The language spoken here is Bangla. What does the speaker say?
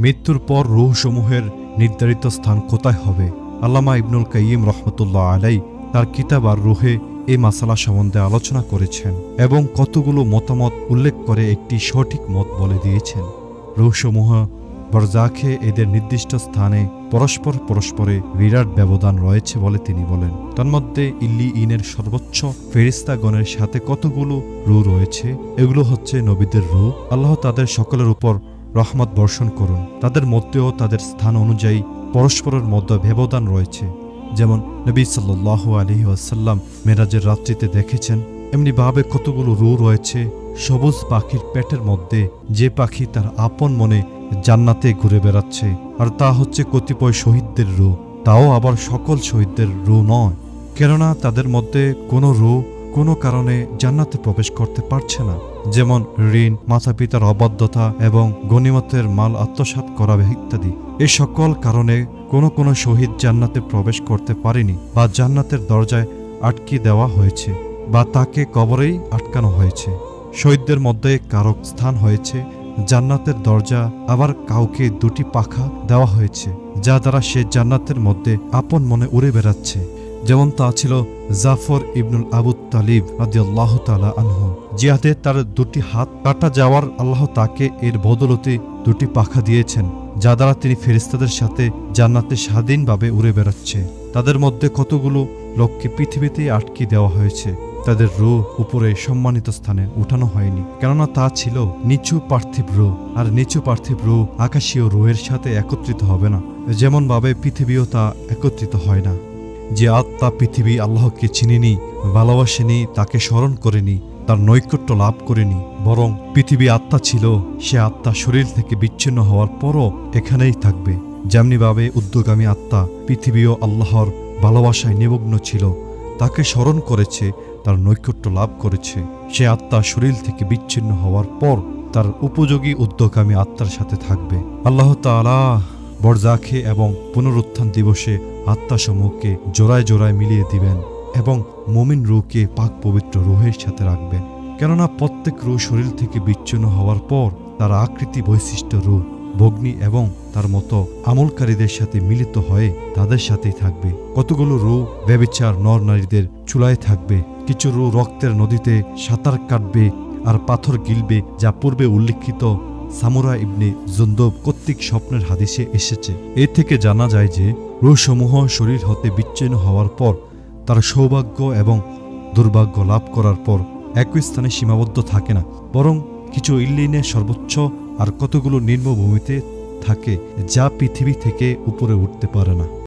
মৃত্যুর পর রুহসমূহের নির্ধারিত স্থান কোথায় হবে? আল্লামা ইবনুল কাইয়িম রহমতুল্লাহ আলাই তার কিতাব আর রুহে এই মাসালা সম্বন্ধে আলোচনা করেছেন এবং কতগুলো মতামত উল্লেখ করে একটি সঠিক মত বলে দিয়েছেন। রুহসমূহ বরজাখে এদের নির্দিষ্ট স্থানে পরস্পর পরস্পরে বিরাট ব্যবধান রয়েছে বলে তিনি বলেন। তন্মধ্যে ইল্লি ইনের সর্বোচ্চ ফেরিস্তাগণের সাথে কতগুলো রু রয়েছে? এগুলো হচ্ছে নবীদের রু। আল্লাহ তাদের সকলের উপর রহমত বর্ষণ করুন। তাদের মধ্যেও তাদের স্থান অনুযায়ী পরস্পরের মধ্যে ব্যবধান রয়েছে। যেমন নবী সাল্লাহ আলহি আসাল্লাম মেরাজের রাত্রিতে দেখেছেন এমনিভাবে কতগুলো রু রয়েছে, সবুজ পাখির পেটের মধ্যে যে পাখি তার আপন মনে জান্নাতে ঘুরে বেড়াচ্ছে, আর তা হচ্ছে কতিপয় শহীদদের রু। তাও আবার সকল শহীদদের রু নয়। কেননা তাদের মধ্যে কোনো রু কোনো কারণে জান্নাতে প্রবেশ করতে পারছে না। যেমন ঋণ মাতা পিতার অবাধ্যতা এবং গণিমতের মাল আত্মসাৎ করা ইত্যাদি। এ সকল কারণে কোনো কোনো শহীদ জান্নাতে প্রবেশ করতে পারেনি বা জান্নাতের দরজায় আটকে দেওয়া হয়েছে বা তাকে কবরেই আটকানো হয়েছে। শহীদদের মধ্যে কারক স্থান হয়েছে, জান্নাতের দরজা আবার কাউকে দুটি পাখা দেওয়া হয়েছে, যা দ্বারা সে জান্নাতের মধ্যে আপন মনে উড়ে বেড়াচ্ছে। যেমন তা ছিল জাফর ইবনুল আবু তালিব আদি আল্লাহ তালা আনহু। জিহাদে তার দুটি হাত কাটা যাওয়ার আল্লাহ তাকে এর বদলতে দুটি পাখা দিয়েছেন, যা দ্বারা তিনি ফেরিস্তাদের সাথে জান্নাতে স্বাধীনভাবে উড়ে বেড়াচ্ছে। তাদের মধ্যে কতগুলো লোককে পৃথিবীতেই আটকে দেওয়া হয়েছে, তাদের রু উপরে সম্মানিত স্থানে উঠানো হয়নি। কেননা তা ছিল নিচু পার্থিব রু আর নিচু পার্থিব রু আকাশীয় রুয়ের সাথে একত্রিত হবে না। যেমনভাবে পৃথিবীও তা একত্রিত হয় না। যে আত্মা পৃথিবী আল্লাহকে চিনিনি, ভালোবাসেনি, তাকে স্মরণ করেনি, তার নৈকট্য লাভ করেনি, বরং পৃথিবী আত্মা ছিল, সে আত্মা শরীর থেকে বিচ্ছিন্ন হওয়ার পরও এখানেই থাকবে। যেমনিভাবে উদ্যোগামী আত্মা পৃথিবীও আল্লাহর ভালোবাসায় নিমগ্ন ছিল, তাকে স্মরণ করেছে, তার নৈকট্য লাভ করেছে। সে আত্মা শরীর থেকে বিচ্ছিন্ন হওয়ার পর তার উপযোগী উদ্যোগামী আত্মার সাথে থাকবে। আল্লাহ তাআলা বরজাখে এবং পুনরুত্থান দিবসে আত্মাসমূহকে জোড়ায় জোড়ায় মিলিয়ে দিবেন এবং মুমিন রুকে পাক পবিত্র রুহের সাথে রাখবেন। কেননা প্রত্যেক রু শরীর থেকে বিচ্ছিন্ন হওয়ার পর তার আকৃতি বৈশিষ্ট্য রু ভগ্নি এবং তার মতো আমলকারীদের সাথে মিলিত হয়ে তাদের সাথেই থাকবে। কতগুলো রু ব্যবিচার নর নারীদের চুলায় থাকবে। কিছু রু রক্তের নদীতে সাঁতার কাটবে আর পাথর গিলবে যা পূর্বে উল্লিখিত সামুরা ইবনে জুন্দব কর্তৃক স্বপ্নের হাদিসে এসেছে। এ থেকে জানা যায় যে রুসমূহ শরীর হতে বিচ্ছিন্ন হওয়ার পর, তার সৌভাগ্য এবং দুর্ভাগ্য লাভ করার পর একই স্থানে সীমাবদ্ধ থাকে না, বরং কিছু ইল্লিনে সর্বোচ্চ আর কতগুলো নিম্নভূমিতে থাকে, যা পৃথিবী থেকে উপরে উঠতে পারে না।